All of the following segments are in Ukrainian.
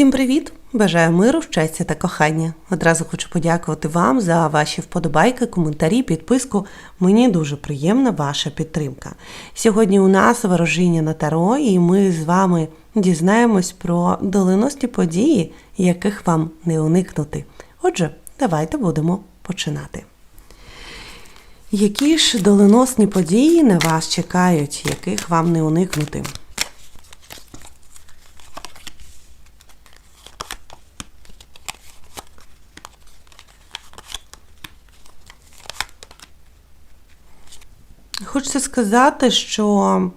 Всім привіт! Бажаю миру, щастя та кохання. Одразу хочу подякувати вам за ваші вподобайки, коментарі, підписку. Мені дуже приємна ваша підтримка. Сьогодні у нас ворожіння на таро, і ми з вами дізнаємось про доленосні події, яких вам не уникнути. Отже, давайте будемо починати. Які ж доленосні події на вас чекають, яких вам не уникнути? Хочеться сказати, що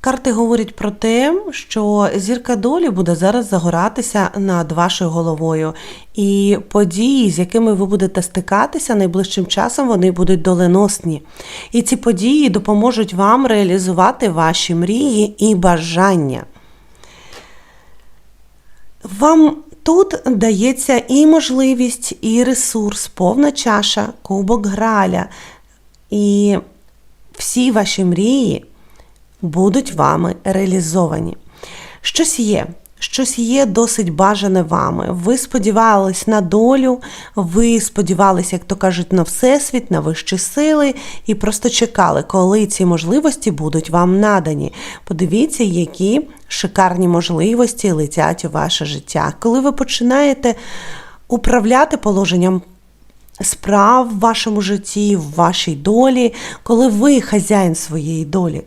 карти говорять про те, що зірка долі буде зараз загоратися над вашою головою. І події, з якими ви будете стикатися найближчим часом, вони будуть доленосні. І ці події допоможуть вам реалізувати ваші мрії і бажання. Вам тут дається і можливість, і ресурс, повна чаша, кубок граля. І всі ваші мрії будуть вами реалізовані. Щось є, щось є досить бажане вами. Ви сподівались на долю, ви сподівалися, як то кажуть, на всесвіт, на вищі сили, і просто чекали, коли ці можливості будуть вам надані. Подивіться, які шикарні можливості летять у ваше життя. Коли ви починаєте управляти положенням справ в вашому житті, в вашій долі, коли ви хазяїн своєї долі.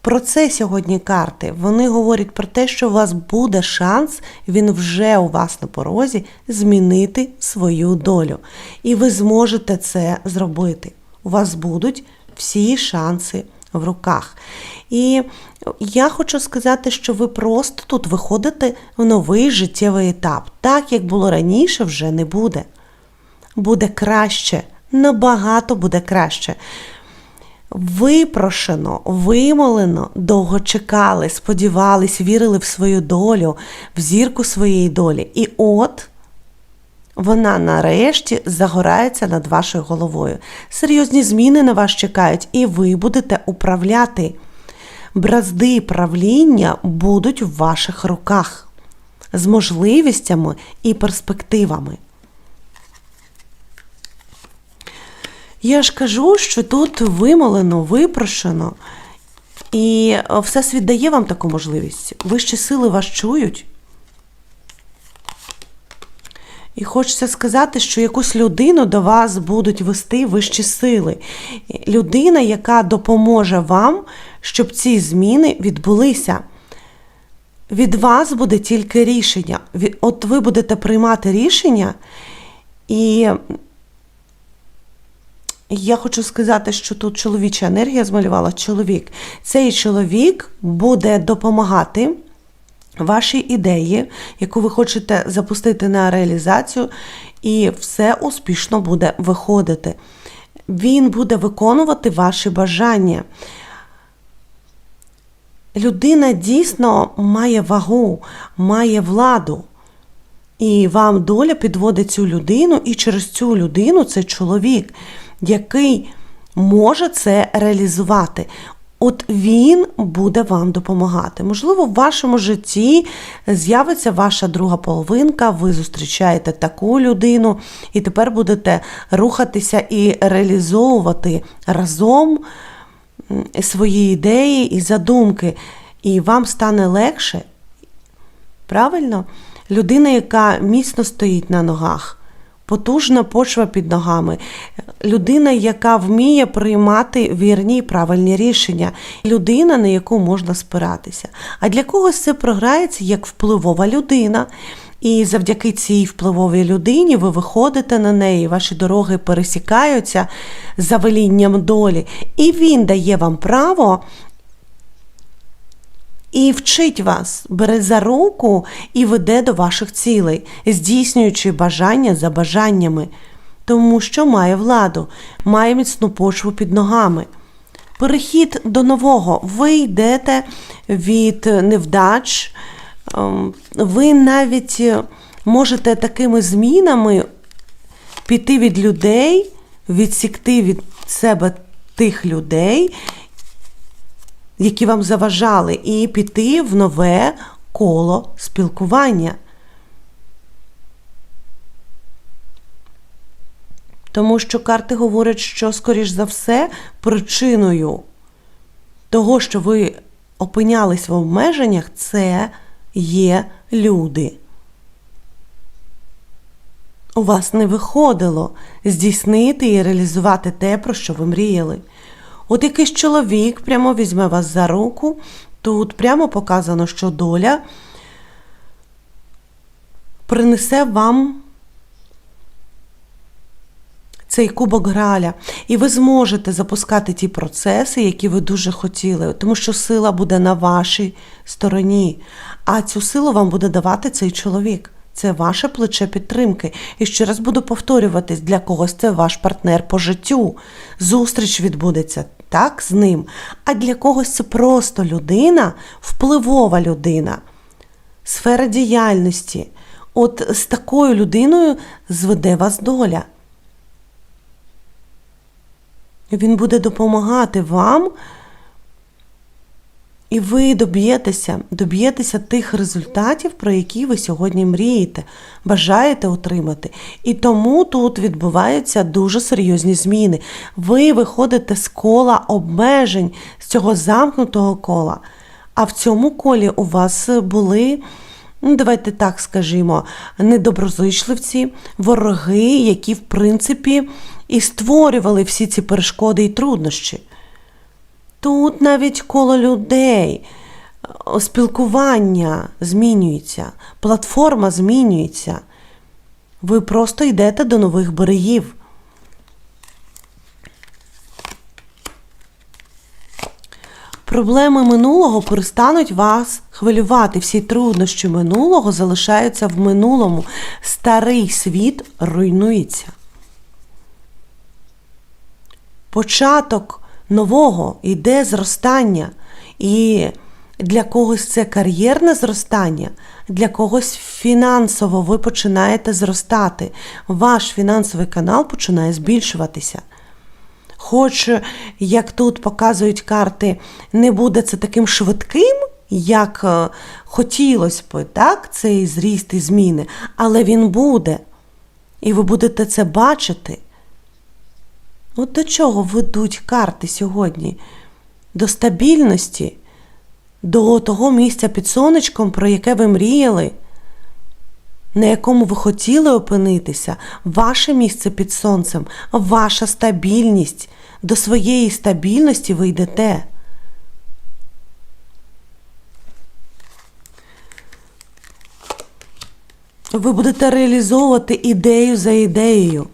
Про це сьогодні карти. Вони говорять про те, що у вас буде шанс, він вже у вас на порозі, змінити свою долю. І ви зможете це зробити. У вас будуть всі шанси в руках. І я хочу сказати, що ви просто тут виходите в новий життєвий етап. Так, як було раніше, вже не буде буде краще, набагато буде краще. Випрошено, вимолено, довго чекали, сподівались, вірили в свою долю, в зірку своєї долі. І от вона нарешті загорається над вашою головою. Серйозні зміни на вас чекають, і ви будете управляти. Бразди правління будуть в ваших руках з можливостями і перспективами. Я ж кажу, що тут вимолено, випрошено, і Всесвіт дає вам таку можливість. Вищі сили вас чують. І хочеться сказати, що якусь людину до вас будуть вести вищі сили. Людина, яка допоможе вам, щоб ці зміни відбулися. Від вас буде тільки рішення. От ви будете приймати рішення, і я хочу сказати, що тут чоловіча енергія змалювала чоловік. Цей чоловік буде допомагати вашій ідеї, яку ви хочете запустити на реалізацію, і все успішно буде виходити. Він буде виконувати ваші бажання. Людина дійсно має вагу, має владу. І вам доля підводить цю людину, і через цю людину це чоловік який може це реалізувати. От він буде вам допомагати. Можливо, в вашому житті з'явиться ваша друга половинка, ви зустрічаєте таку людину, і тепер будете рухатися і реалізовувати разом свої ідеї і задумки, і вам стане легше. Правильно? Людина, яка міцно стоїть на ногах потужна почва під ногами, людина, яка вміє приймати вірні і правильні рішення, людина, на яку можна спиратися. А для когось це програється як впливова людина. І завдяки цій впливовій людині ви виходите на неї, ваші дороги пересікаються за велінням долі, і він дає вам право і вчить вас, бере за руку і веде до ваших цілей, здійснюючи бажання за бажаннями, тому що має владу, має міцну почву під ногами. Перехід до нового. Ви йдете від невдач, ем, ви навіть можете такими змінами піти від людей, відсікти від себе тих людей, які вам заважали, і піти в нове коло спілкування. Тому що карти говорять, що, скоріш за все, причиною того, що ви опинялись в обмеженнях, це є люди. У вас не виходило здійснити і реалізувати те, про що ви мріяли. От якийсь чоловік прямо візьме вас за руку, тут прямо показано, що доля принесе вам цей кубок Граля, і ви зможете запускати ті процеси, які ви дуже хотіли, тому що сила буде на вашій стороні, а цю силу вам буде давати цей чоловік. Це ваше плече підтримки. І ще раз буду повторюватись, для когось це ваш партнер по життю. Зустріч відбудеться так з ним. А для когось це просто людина, впливова людина, сфера діяльності. От з такою людиною зведе вас доля. Він буде допомагати вам, і ви доб'єтеся, доб'єтеся тих результатів, про які ви сьогодні мрієте, бажаєте отримати. І тому тут відбуваються дуже серйозні зміни. Ви виходите з кола обмежень, з цього замкнутого кола. А в цьому колі у вас були. Ну, давайте так скажімо, недоброзичливці, вороги, які, в принципі, і створювали всі ці перешкоди і труднощі. Тут навіть коло людей, спілкування змінюється, платформа змінюється. Ви просто йдете до нових берегів. Проблеми минулого перестануть вас хвилювати. Всі труднощі минулого залишаються в минулому. Старий світ руйнується. Початок нового йде зростання. І для когось це кар'єрне зростання, для когось фінансово ви починаєте зростати. Ваш фінансовий канал починає збільшуватися. Хоч, як тут показують карти, не буде це таким швидким, як е, хотілося б, так, цей зріст і зміни, але він буде. І ви будете це бачити. От до чого ведуть карти сьогодні? До стабільності, до того місця під сонечком, про яке ви мріяли, на якому ви хотіли опинитися, ваше місце під сонцем, ваша стабільність. До своєї стабільності ви йдете. Ви будете реалізовувати ідею за ідеєю,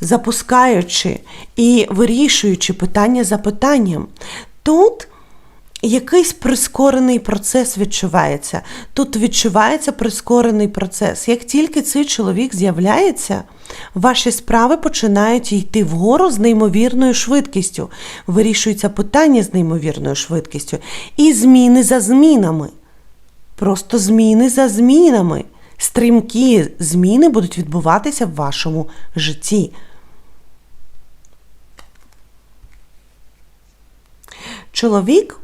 запускаючи і вирішуючи питання за питанням. Тут якийсь прискорений процес відчувається. Тут відчувається прискорений процес. Як тільки цей чоловік з'являється, ваші справи починають йти вгору з неймовірною швидкістю. Вирішуються питання з неймовірною швидкістю. І зміни за змінами. Просто зміни за змінами. Стрімкі зміни будуть відбуватися в вашому житті. Чоловік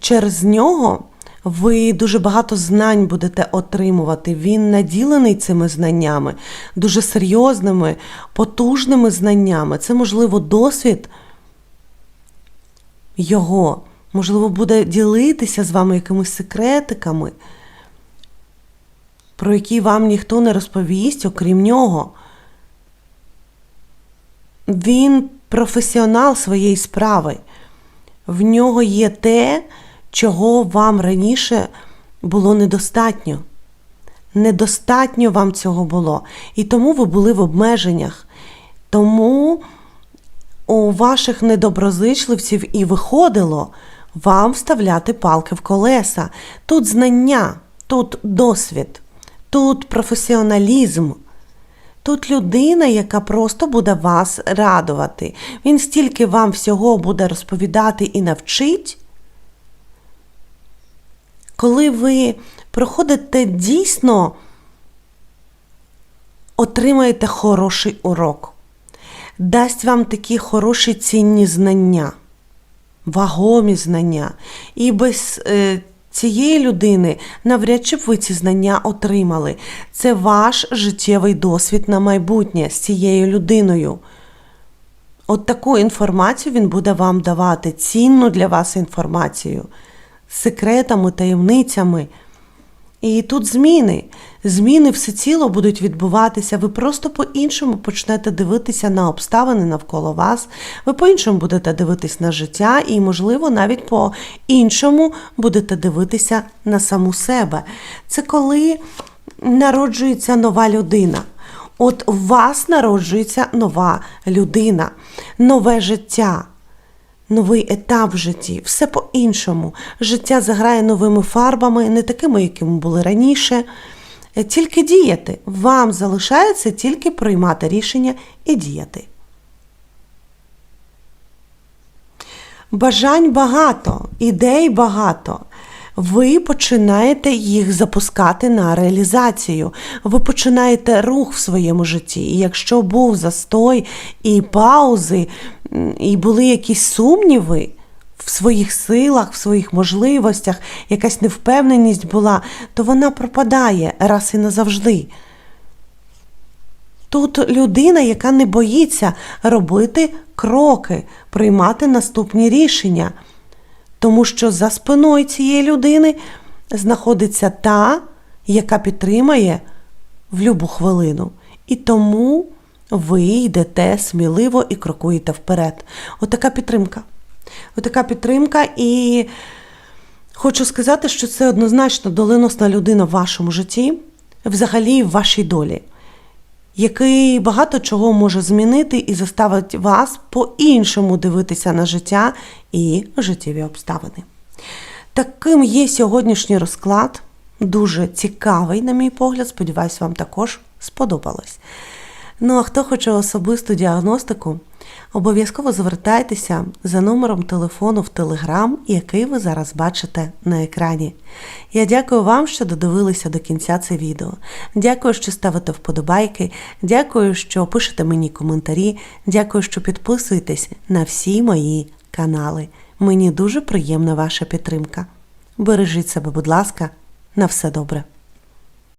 через нього ви дуже багато знань будете отримувати. Він наділений цими знаннями, дуже серйозними, потужними знаннями. Це, можливо, досвід його, можливо, буде ділитися з вами якимись секретиками, про які вам ніхто не розповість, окрім нього. Він професіонал своєї справи. В нього є те, чого вам раніше було недостатньо. Недостатньо вам цього було. І тому ви були в обмеженнях. Тому у ваших недоброзичливців і виходило вам вставляти палки в колеса. Тут знання, тут досвід, тут професіоналізм. Тут людина, яка просто буде вас радувати. Він стільки вам всього буде розповідати і навчить. Коли ви проходите дійсно, отримаєте хороший урок, дасть вам такі хороші цінні знання, вагомі знання. І без е, цієї людини навряд чи б ви ці знання отримали. Це ваш життєвий досвід на майбутнє з цією людиною. От таку інформацію він буде вам давати, цінну для вас інформацію, секретами, таємницями. І тут зміни. Зміни всеціло будуть відбуватися. Ви просто по-іншому почнете дивитися на обставини навколо вас. Ви по-іншому будете дивитись на життя і, можливо, навіть по-іншому будете дивитися на саму себе. Це коли народжується нова людина. От у вас народжується нова людина, нове життя новий етап в житті, все по-іншому. Життя заграє новими фарбами, не такими, якими були раніше. Е, Тільки діяти. Вам залишається тільки приймати рішення і діяти. Бажань багато, ідей багато. Ви починаєте їх запускати на реалізацію. Ви починаєте рух в своєму житті. І якщо був застой і паузи, і були якісь сумніви в своїх силах, в своїх можливостях, якась невпевненість була, то вона пропадає раз і назавжди. Тут людина, яка не боїться робити кроки, приймати наступні рішення. Тому що за спиною цієї людини знаходиться та, яка підтримає в будь-яку хвилину. І тому ви йдете сміливо і крокуєте вперед. Отака підтримка. Отака підтримка, і хочу сказати, що це однозначно доленосна людина в вашому житті, взагалі в вашій долі який багато чого може змінити і заставить вас по-іншому дивитися на життя і життєві обставини. Таким є сьогоднішній розклад, дуже цікавий, на мій погляд. Сподіваюсь, вам також сподобалось. Ну а хто хоче особисту діагностику, обов'язково звертайтеся за номером телефону в Телеграм, який ви зараз бачите на екрані. Я дякую вам, що додивилися до кінця це відео. Дякую, що ставите вподобайки, дякую, що пишете мені коментарі, дякую, що підписуєтесь на всі мої канали. Мені дуже приємна ваша підтримка. Бережіть себе, будь ласка, на все добре.